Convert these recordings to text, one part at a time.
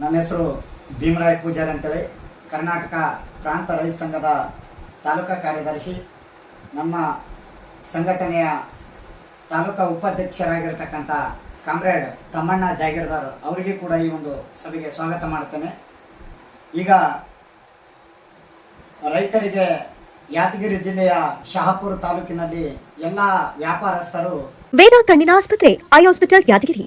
ನನ್ನ ಹೆಸರು ಭೀಮರಾಯ್ ಪೂಜಾರಿ ಅಂತೇಳಿ. ಕರ್ನಾಟಕ ಪ್ರಾಂತ ರೈತ ಸಂಘದ ತಾಲೂಕಾ ಕಾರ್ಯದರ್ಶಿ. ನಮ್ಮ ಸಂಘಟನೆಯ ತಾಲೂಕಾ ಉಪಾಧ್ಯಕ್ಷರಾಗಿರ್ತಕ್ಕಂಥ ಕಾಮ್ರೇಡ್ ತಮ್ಮಣ್ಣ ಜಾಗೀರ್ದಾರ್ ಅವರಿಗೆ ಕೂಡ ಈ ಒಂದು ಸಭೆಗೆ ಸ್ವಾಗತ ಮಾಡುತ್ತೇನೆ. ಈಗ ರೈತರಿಗೆ ಯಾದಗಿರಿ ಜಿಲ್ಲೆಯ ಶಹಾಪುರ ತಾಲೂಕಿನಲ್ಲಿ ಎಲ್ಲ ವ್ಯಾಪಾರಸ್ಥರು ವೇದ ಕಣ್ಣಿನ ಆಸ್ಪತ್ರೆ, eye hospital Yadgiri.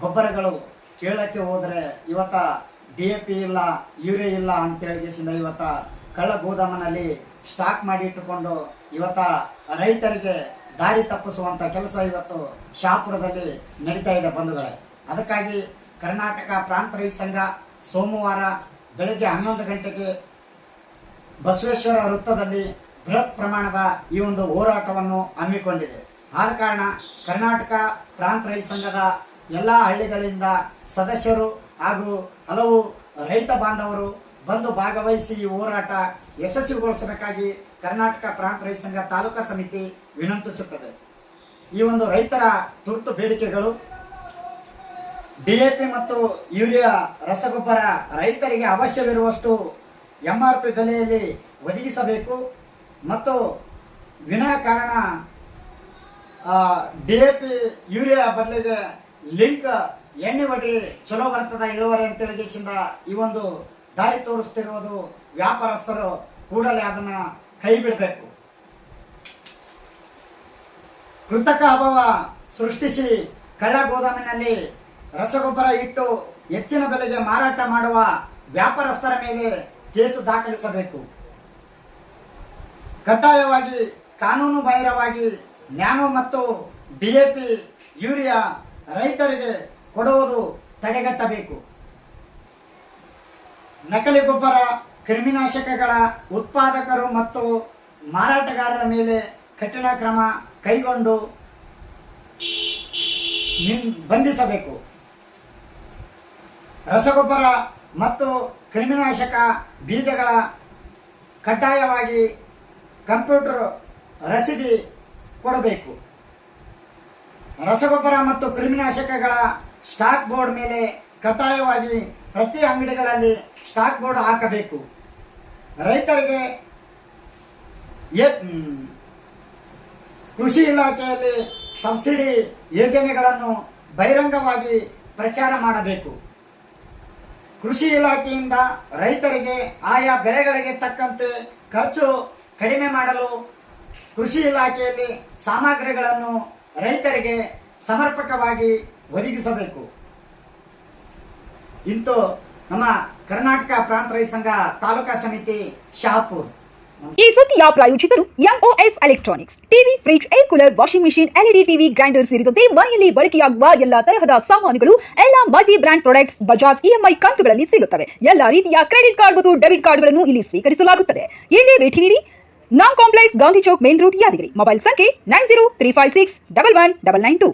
ಗೊಬ್ಬರಗಳು ಕೇಳಕ್ಕೆ ಹೋದರೆ ಇವತ್ತ ಡಿ ಎ ಪಿ ಇಲ್ಲ, ಯೂರಿಯಾ ಇಲ್ಲ ಅಂತೇಳಿಗೆಸಿಂದ ಇವತ್ತ ಕಳ್ಳ ಗೋದಾಮನಲ್ಲಿ ಸ್ಟಾಕ್ ಮಾಡಿ ಇಟ್ಟುಕೊಂಡು ಇವತ್ತ ರೈತರಿಗೆ ದಾರಿ ತಪ್ಪಿಸುವಂತ ಕೆಲಸ ಇವತ್ತು ಶಾಪುರದಲ್ಲಿ ನಡೀತಾ ಇದೆ ಬಂಧುಗಳೇ. ಅದಕ್ಕಾಗಿ ಕರ್ನಾಟಕ ಪ್ರಾಂತ ರೈತ ಸಂಘ ಸೋಮವಾರ ಬೆಳಗ್ಗೆ ಹನ್ನೊಂದು ಗಂಟೆಗೆ ಬಸವೇಶ್ವರ ವೃತ್ತದಲ್ಲಿ ಬೃಹತ್ ಪ್ರಮಾಣದ ಈ ಒಂದು ಹೋರಾಟವನ್ನು ಹಮ್ಮಿಕೊಂಡಿದೆ. ಆದ ಕಾರಣ ಕರ್ನಾಟಕ ಪ್ರಾಂತ ರೈತ ಸಂಘದ ಎಲ್ಲ ಹಳ್ಳಿಗಳಿಂದ ಸದಸ್ಯರು ಹಾಗೂ ಹಲವು ರೈತ ಬಾಂಧವರು ಬಂದು ಭಾಗವಹಿಸಿ ಈ ಹೋರಾಟ ಯಶಸ್ವಿಗೊಳಿಸಬೇಕಾಗಿ ಕರ್ನಾಟಕ ಪ್ರಾಂತ ರೈತ ಸಂಘ ತಾಲೂಕಾ ಸಮಿತಿ ವಿನಂತಿಸುತ್ತದೆ. ಈ ಒಂದು ರೈತರ ತುರ್ತು ಬೇಡಿಕೆಗಳು ಡಿಎಪಿ ಮತ್ತು ಯೂರಿಯಾ ರಸಗೊಬ್ಬರ ರೈತರಿಗೆ ಅವಶ್ಯವಿರುವಷ್ಟು ಎಂ ಆರ್ ಪಿ ಬೆಲೆಯಲ್ಲಿ ಒದಗಿಸಬೇಕು ಮತ್ತು ವಿನಾಕಾರಣ ಡಿಎಪಿ ಯೂರಿಯಾ ಬದಲಿಗೆ ಲಿಂಕ್ ಎಣ್ಣೆ ಹೊಡ್ರಿ ಚಲೋ ಬರ್ತದ ಇಳುವರಿ ಅಂತೇಳಿಗೆಸಿಂದ ಈ ಒಂದು ದಾರಿ ತೋರಿಸ್ತಿರುವುದು ವ್ಯಾಪಾರಸ್ಥರು ಕೂಡಲೇ ಅದನ್ನ ಕೈ ಬಿಡಬೇಕು. ಕೃತಕ ಅಭಾವ ಸೃಷ್ಟಿಸಿ ಕಳ್ಳ ಗೋದಾಮಿನಲ್ಲಿ ರಸಗೊಬ್ಬರ ಇಟ್ಟು ಹೆಚ್ಚಿನ ಬೆಲೆಗೆ ಮಾರಾಟ ಮಾಡುವ ವ್ಯಾಪಾರಸ್ಥರ ಮೇಲೆ ಕೇಸು ದಾಖಲಿಸಬೇಕು. ಕಡ್ಡಾಯವಾಗಿ, ಕಾನೂನು ಬಾಹಿರವಾಗಿ ನ್ಯಾನೋ ಮತ್ತು ಡಿಎಪಿ ಯೂರಿಯಾ ರೈತರಿಗೆ ಕೊಡುವುದು ತಡೆಗಟ್ಟಬೇಕು. ನಕಲಿ ಗೊಬ್ಬರ, ಕ್ರಿಮಿನಾಶಕಗಳ ಉತ್ಪಾದಕರು ಮತ್ತು ಮಾರಾಟಗಾರರ ಮೇಲೆ ಕಠಿಣ ಕ್ರಮ ಕೈಗೊಂಡು ಬಂಧಿಸಬೇಕು. ರಸಗೊಬ್ಬರ ಮತ್ತು ಕ್ರಿಮಿನಾಶಕ ಬೀಜಗಳ ಕಡ್ಡಾಯವಾಗಿ ಕಂಪ್ಯೂಟರ್ ರಸೀದಿ ಕೊಡಬೇಕು. ರಸಗೊಬ್ಬರ ಮತ್ತು ಕ್ರಿಮಿನಾಶಕಗಳ ಸ್ಟಾಕ್ ಬೋರ್ಡ್ ಮೇಲೆ ಕಡ್ಡಾಯವಾಗಿ ಪ್ರತಿ ಅಂಗಡಿಗಳಲ್ಲಿ ಸ್ಟಾಕ್ ಬೋರ್ಡ್ ಹಾಕಬೇಕು. ರೈತರಿಗೆ ಕೃಷಿ ಇಲಾಖೆಯಲ್ಲಿ ಸಬ್ಸಿಡಿ ಯೋಜನೆಗಳನ್ನು ಬಹಿರಂಗವಾಗಿ ಪ್ರಚಾರ ಮಾಡಬೇಕು. ಕೃಷಿ ಇಲಾಖೆಯಿಂದ ರೈತರಿಗೆ ಆಯಾ ಬೆಳೆಗಳಿಗೆ ತಕ್ಕಂತೆ ಖರ್ಚು ಕಡಿಮೆ ಮಾಡಲು ಕೃಷಿ ಇಲಾಖೆಯಲ್ಲಿ ಸಾಮಗ್ರಿಗಳನ್ನು ರೈತರಿಗೆ ಸಮರ್ಪಕವಾಗಿ ಒದಗಿಸಬೇಕು. ಇಂತು ನಮ್ಮ ಕರ್ನಾಟಕ ಪ್ರಾಂತ ರೈತ ಸಂಘ ತಾಲೂಕಾ ಸಮಿತಿ ಶಾಪುರ್. ಈ ಸುದ್ದಿಯ ಪ್ರಾಯೋಜಕರು MOS electronics TV fridge air cooler washing machine LED TV grinder ಸೇರಿದಂತೆ ಮನೆಯಲ್ಲಿ ಬಳಕೆಯಾಗುವ ಎಲ್ಲಾ ತರಹದ ಸಾಮಾನುಗಳು, ಎಲ್ಲ multi brand products Bajaj EMI ಕಂತುಗಳಲ್ಲಿ ಸಿಗುತ್ತವೆ. ಎಲ್ಲಾ ರೀತಿಯ ಕ್ರೆಡಿಟ್ ಕಾರ್ಡ್ ಮತ್ತು ಡೆಬಿಟ್ ಕಾರ್ಡ್ಗಳನ್ನು ಇಲ್ಲಿ ಸ್ವೀಕರಿಸಲಾಗುತ್ತದೆ. ಇಲ್ಲಿ ಭೇಟಿ ನೀಡಿ ನಾಮ್ complex Gandhi Chowk main road Yadgiri mobile ಸಂಖ್ಯೆ nine zero three five six double one double nine two